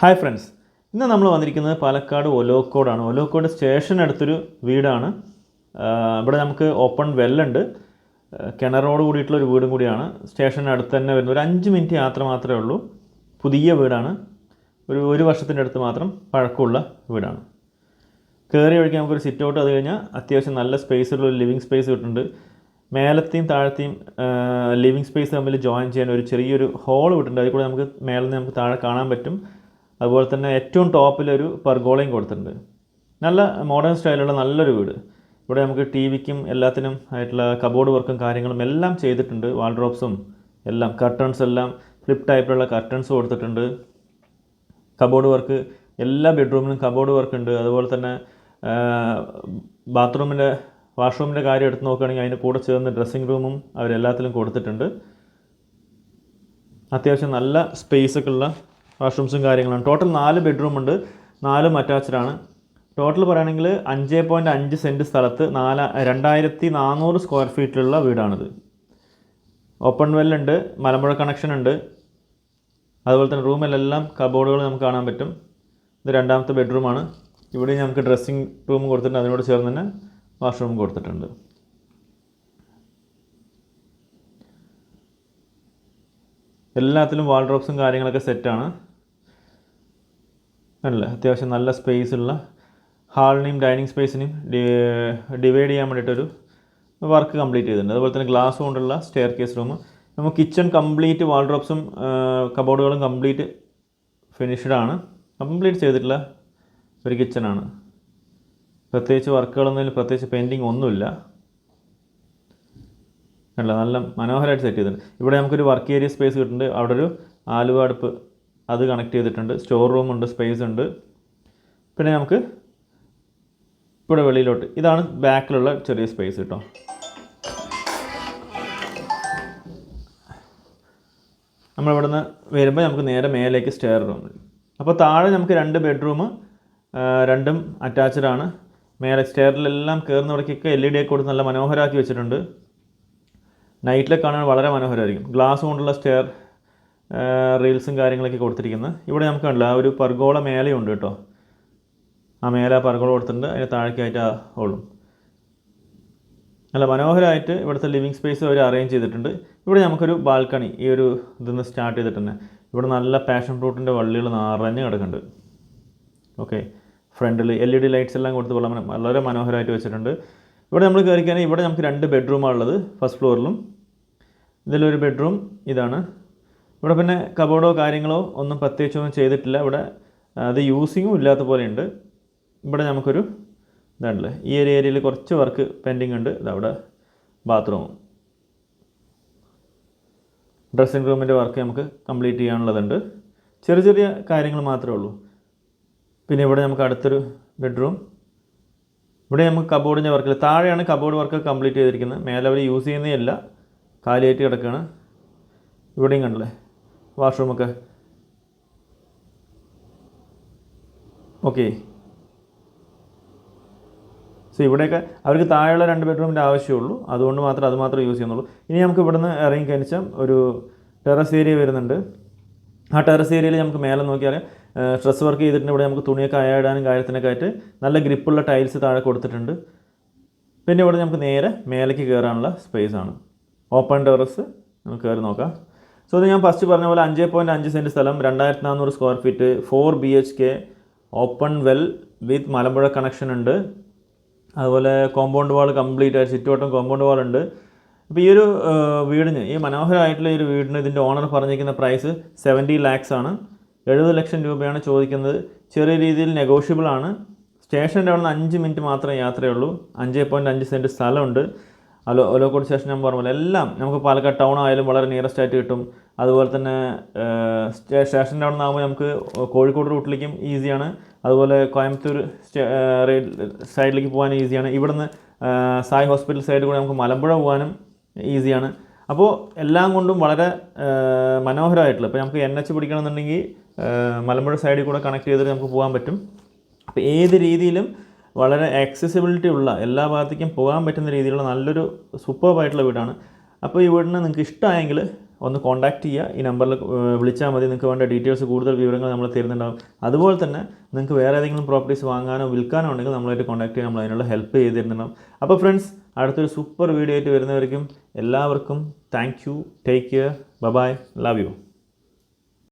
Hi friends ഇന്ന് നമ്മൾ വന്നിരിക്കുന്നത് പാലക്കാട് ഒലോക്കോടാണ്. ഒലോക്കോട് സ്റ്റേഷനടുത്തൊരു വീടാണ്. ഇവിടെ നമുക്ക് ഓപ്പൺ വെല്ലുണ്ട് കിണറോട് കൂടിയിട്ടുള്ള ഒരു വീടും കൂടിയാണ്. സ്റ്റേഷനടുത്ത് തന്നെ വരുന്ന ഒരു അഞ്ച് മിനിറ്റ് യാത്ര മാത്രമേ ഉള്ളൂ. പുതിയ വീടാണ്. ഒരു ഒരു വർഷത്തിന്റെ അടുത്ത് മാത്രം പഴക്കമുള്ള വീടാണ്. കയറി വഴിക്ക് നമുക്കൊരു സിറ്റ് ഔട്ട് അത് കഴിഞ്ഞാൽ അത്യാവശ്യം നല്ല സ്പേസ് ഉള്ള ഒരു ലിവിങ് സ്പേസ് കിട്ടുന്നുണ്ട്. മേലത്തെയും താഴത്തെയും ലിവിങ് സ്പേസ് തമ്മിൽ ജോയിൻ ചെയ്യാൻ ഒരു ചെറിയൊരു ഹോൾ വിട്ടിട്ടുണ്ട് അതിൽ കൂടെ നമുക്ക് മേലെ നിന്ന് നമുക്ക് താഴെ കാണാൻ പറ്റും. അതുപോലെ തന്നെ ഏറ്റവും ടോപ്പിലൊരു പെർഗോളയും കൊടുത്തിട്ടുണ്ട്. നല്ല മോഡേൺ സ്റ്റൈലുള്ള നല്ലൊരു വീട്. ഇവിടെ നമുക്ക് ടി വിക്കും എല്ലാത്തിനും ആയിട്ടുള്ള കബോർഡ് വർക്കും കാര്യങ്ങളും എല്ലാം ചെയ്തിട്ടുണ്ട്. വാൾഡ്രോപ്സും എല്ലാം കർട്ടൺസ് എല്ലാം ഫ്ലിപ്പ് ടൈപ്പിലുള്ള കർട്ടൺസ് കൊടുത്തിട്ടുണ്ട്. കബോർഡ് വർക്ക് എല്ലാ ബെഡ്റൂമിലും കബോർഡ് വർക്ക് ഉണ്ട്. അതുപോലെ തന്നെ ബാത്റൂമിന്റെ വാഷ്റൂമിന്റെ കാര്യം എടുത്ത് നോക്കുകയാണെങ്കിൽ അതിന്റെ കൂടെ ചേർന്ന് ഡ്രസ്സിംഗ് റൂമും അവരെല്ലാത്തിലും കൊടുത്തിട്ടുണ്ട്. അത്യാവശ്യം നല്ല സ്പേസൊക്കെ ഉള്ള വാഷ്റൂംസും കാര്യങ്ങളാണ്. ടോട്ടൽ നാല് ബെഡ്റൂം ഉണ്ട്. നാലും അറ്റാച്ച്ഡ് ആണ്. ടോട്ടൽ പറയുകയാണെങ്കിൽ അഞ്ച് പോയിന്റ് അഞ്ച് സെന്റ് സ്ഥലത്ത് നാല രണ്ടായിരത്തി നാനൂറ് സ്ക്വയർ ഫീറ്റിലുള്ള വീടാണിത്. ഓപ്പൺ വെല്ലുണ്ട് മലമ്പുഴ കണക്ഷൻ ഉണ്ട്. അതുപോലെ തന്നെ റൂമിലെല്ലാം കബോർഡുകൾ നമുക്ക് കാണാൻ പറ്റും. ഇത് രണ്ടാമത്തെ ബെഡ്റൂമാണ് ഇവിടെ നമുക്ക് ഡ്രസ്സിംഗ് റൂം കൊടുത്തിട്ടുണ്ട്. അതിനോട് ചേർന്ന് തന്നെ വാഷ്റൂം കൊടുത്തിട്ടുണ്ട്. എല്ലാത്തിലും വാൾഡ്രോപ്സും കാര്യങ്ങളൊക്കെ സെറ്റാണ് അല്ലേ അത്യാവശ്യം നല്ല സ്പേസ് ഉള്ള ഹാളിനെയും ഡൈനിങ് സ്പേസിനെയും ഡിവൈഡ് ചെയ്യാൻ വേണ്ടിയിട്ടൊരു വർക്ക് കംപ്ലീറ്റ് ചെയ്തിട്ടുണ്ട്. അതുപോലെ തന്നെ ഗ്ലാസ് കൊണ്ടുള്ള സ്റ്റെയർ കേസ് റൂം. നമുക്ക് കിച്ചൺ കംപ്ലീറ്റ് വാൾഡ്രോപ്സും കബോർഡുകളും കംപ്ലീറ്റ് ഫിനിഷ്ഡ് ആണ്. കംപ്ലീറ്റ് ചെയ്തിട്ടുള്ള ഒരു കിച്ചണാണ് പ്രത്യേകിച്ച് വർക്കുകളൊന്നും പ്രത്യേകിച്ച് പെയിന്റിങ് ഒന്നുമില്ല. അല്ല നല്ല മനോഹരമായിട്ട് സെറ്റ് ചെയ്തിട്ടുണ്ട്. ഇവിടെ നമുക്കൊരു വർക്ക് ഏരിയ സ്പേസ് കിട്ടുന്നുണ്ട്. അവിടെ ഒരു ആലുവ അടുപ്പ് അത് കണക്ട് ചെയ്തിട്ടുണ്ട്. സ്റ്റോർ റൂം ഉണ്ട് സ്പേസ് ഉണ്ട്. പിന്നെ നമുക്ക് ഇവിടെ വെളിയിലോട്ട് ഇതാണ് ബാക്കിലുള്ള ചെറിയ സ്പേസ് കേട്ടോ നമ്മളിവിടുന്ന് വരുമ്പോൾ നമുക്ക് നേരെ മേലേക്ക് സ്റ്റെയർ റൂം അപ്പോൾ താഴെ നമുക്ക് രണ്ട് ബെഡ്റൂം രണ്ടും അറ്റാച്ച്ഡ് ആണ്. മേലെ സ്റ്റെയറിലെല്ലാം കയറുന്നിടയ്ക്കൊക്കെ എൽ ഇ ഡി ഒക്കെ കൊടുത്ത് നല്ല മനോഹരമാക്കി വെച്ചിട്ടുണ്ട്. നൈറ്റിലൊക്കെ കാണാൻ വളരെ മനോഹരമായിരിക്കും. ഗ്ലാസ് കൊണ്ടുള്ള സ്റ്റെയർ റീൽസും കാര്യങ്ങളൊക്കെ കൊടുത്തിരിക്കുന്നത് ഇവിടെ നമുക്ക് കണ്ടില്ല ആ ഒരു പർഗോള മേലയുണ്ട് കേട്ടോ. ആ മേല പർഗോള കൊടുത്തിട്ടുണ്ട് അതിന് താഴേക്കായിട്ട് ഉള്ളു. നല്ല മനോഹരമായിട്ട് ഇവിടുത്തെ ലിവിങ് സ്പേസ് അവർ അറേഞ്ച് ചെയ്തിട്ടുണ്ട്. ഇവിടെ നമുക്കൊരു ബാൽക്കണി ഈ ഒരു ഇതിന്ന് സ്റ്റാർട്ട് ചെയ്തിട്ടുണ്ട് ഇവിടെ നല്ല പാഷൻ ഫ്രൂട്ടിന്റെ വള്ളികൾ നിറഞ്ഞ് കിടക്കുന്നുണ്ട്. ഓക്കെ. ഫ്രണ്ടിൽ എൽ ഇ ഡി ലൈറ്റ്സ് എല്ലാം കൊടുത്ത് വളരെ വളരെ മനോഹരമായിട്ട് വെച്ചിട്ടുണ്ട്. ഇവിടെ നമ്മൾ കയറിക്കാൻ ഇവിടെ നമുക്ക് രണ്ട് ബെഡ്റൂമാണ് ഉള്ളത് ഫസ്റ്റ് ഫ്ലോറിലും. ഇതിലൊരു ബെഡ്റൂം ഇതാണ്. ഇവിടെ പിന്നെ കബോർഡോ കാര്യങ്ങളോ ഒന്നും പ്രത്യേകിച്ചൊന്നും ചെയ്തിട്ടില്ല. ഇവിടെ അത് യൂസിങ്ങും ഇല്ലാത്ത പോലെയുണ്ട്. ഇവിടെ നമുക്കൊരു ഇതാണല്ലേ ഈ ഒരു ഏരിയയിൽ കുറച്ച് വർക്ക് പെൻഡിങ് ഉണ്ട്. ഇതവിടെ ബാത്റൂമും ഡ്രസ്സിംഗ് റൂമിന്റെ വർക്ക് നമുക്ക് കംപ്ലീറ്റ് ചെയ്യാനുള്ളതുണ്ട്. ചെറിയ ചെറിയ കാര്യങ്ങൾ മാത്രമേ ഉള്ളൂ. പിന്നെ ഇവിടെ നമുക്ക് അടുത്തൊരു ബെഡ്റൂം ഇവിടെ നമുക്ക് കബോർഡിന്റെ വർക്കിൽ താഴെയാണ് കബോർഡ് വർക്ക് കംപ്ലീറ്റ് ചെയ്തിരിക്കുന്നത്. മേലെ അവർ യൂസ് ചെയ്യുന്നേ അല്ല. കാലിയായിട്ട് കിടക്കുകയാണ് ഇവിടെയും കണ്ടില്ലേ വാഷ്റൂമൊക്കെ. ഓക്കെ. സോ ഇവിടെയൊക്കെ അവർക്ക് താഴെയുള്ള രണ്ട് ബെഡ്റൂമിന്റെ ആവശ്യമുള്ളൂ. അതുകൊണ്ട് മാത്രം അത് മാത്രമേ യൂസ് ചെയ്യുന്നുള്ളൂ. ഇനി നമുക്ക് ഇവിടുന്ന് ഇറങ്ങി കഴിഞ്ഞാൽ ഒരു ടെറസ് ഏരിയ വരുന്നുണ്ട്. ആ ടെറസ് ഏരിയയിൽ നമുക്ക് മേലെ നോക്കിയാൽ സ്ട്രെസ് വർക്ക് ചെയ്തിട്ടുണ്ട്. ഇവിടെ നമുക്ക് തുണിയൊക്കെ അയയിടാനും കാര്യത്തിനൊക്കെ ആയിട്ട് നല്ല ഗ്രിപ്പുള്ള ടൈൽസ് താഴെ കൊടുത്തിട്ടുണ്ട്. പിന്നെ ഇവിടെ നമുക്ക് നേരെ മേലേക്ക് കയറാനുള്ള സ്പേസ് ആണ്. Open terrace. നമുക്ക് കയറി നോക്കാം. സോ ഇത് ഞാൻ ഫസ്റ്റ് പറഞ്ഞ പോലെ അഞ്ച് പോയിന്റ് അഞ്ച് സെന്റ് സ്ഥലം രണ്ടായിരത്തി നാനൂറ് square feet four B H K open well with Malampuzha connection ഉണ്ട്. അതുപോലെ കോമ്പൗണ്ട് വാൾ കംപ്ലീറ്റ് ആയിട്ട് ചുറ്റുവട്ടം കോമ്പൗണ്ട് വാൾ ഉണ്ട്. അപ്പോൾ ഈ ഒരു വീടിന് ഈ മനോഹരമായിട്ടുള്ള ഈ ഒരു വീടിന് ഇതിന്റെ ഓണർ പറഞ്ഞിരിക്കുന്ന പ്രൈസ് സെവന്റി ലാക്സ് ആണ്. എഴുപത് ലക്ഷം രൂപയാണ് ചോദിക്കുന്നത്. ചെറിയ രീതിയിൽ നെഗോഷ്യബിൾ ആണ്. സ്റ്റേഷന്റെ അവിടെ നിന്ന് അഞ്ച് മിനിറ്റ് മാത്രമേ യാത്രയുള്ളൂ. അഞ്ച് പോയിന്റ് അഞ്ച് സെന്റ് സ്ഥലമുണ്ട്. അലോ അലോക്കോട് സ്റ്റേഷൻ ഞാൻ പറഞ്ഞ പോലെ എല്ലാം നമുക്ക് പാലക്കാട് ടൗൺ ആയാലും വളരെ നിയറസ്റ്റ് ആയിട്ട് കിട്ടും. അതുപോലെ തന്നെ സ്റ്റേ- സ്റ്റേഷന്റെ അവിടെ നിന്നാകുമ്പോൾ നമുക്ക് കോഴിക്കോട് റൂട്ടിലേക്കും ഈസിയാണ്. അതുപോലെ കോയമ്പത്തൂർ റെയിൽ സൈഡിലേക്ക് പോകാൻ ഈസിയാണ്. ഇവിടുന്ന് സായ് ഹോസ്പിറ്റൽ സൈഡിൽ കൂടെ നമുക്ക് മലമ്പുഴ പോകാനും ഈസിയാണ്. അപ്പോൾ എല്ലാം കൊണ്ടും വളരെ മനോഹരമായിട്ടുള്ള ഇപ്പോൾ നമുക്ക് എൻ എച്ച് പിടിക്കണമെന്നുണ്ടെങ്കിൽ മലമ്പുഴ സൈഡിൽ കൂടെ കണക്ട് ചെയ്തിട്ട് നമുക്ക് പോകാൻ പറ്റും. അപ്പോൾ ഏത് രീതിയിലും വളരെ ആക്സസിബിലിറ്റി ഉള്ള എല്ലാ ഭാഗത്തേക്കും പോകാൻ പറ്റുന്ന രീതിയിലുള്ള നല്ലൊരു സൂപ്പർബായിട്ടുള്ള വീടാണ്. അപ്പോൾ ഈ വീടിന് നിങ്ങൾക്ക് ഇഷ്ടമായെങ്കിൽ ഒന്ന് കോൺടാക്റ്റ് ചെയ്യുക. ഈ നമ്പറിൽ വിളിച്ചാൽ മതി. നിങ്ങൾക്ക് വേണ്ട ഡീറ്റെയിൽസ് കൂടുതൽ വിവരങ്ങൾ നമ്മൾ തരുന്നുണ്ടാകും അതുപോലെ തന്നെ നിങ്ങൾക്ക് വേറെ ഏതെങ്കിലും പ്രോപ്പർട്ടീസ് വാങ്ങാനോ വിൽക്കാനോ ഉണ്ടെങ്കിൽ നമ്മളായിട്ട് കോൺടാക്ട് ചെയ്യാൻ നമ്മൾ അതിനുള്ള ഹെൽപ്പ് ചെയ്ത് തരുന്നുണ്ടാകും അപ്പോൾ ഫ്രണ്ട്സ് അടുത്തൊരു സൂപ്പർ വീഡിയോ ആയിട്ട് വരുന്നവർക്കും എല്ലാവർക്കും thank you take care bye bye love you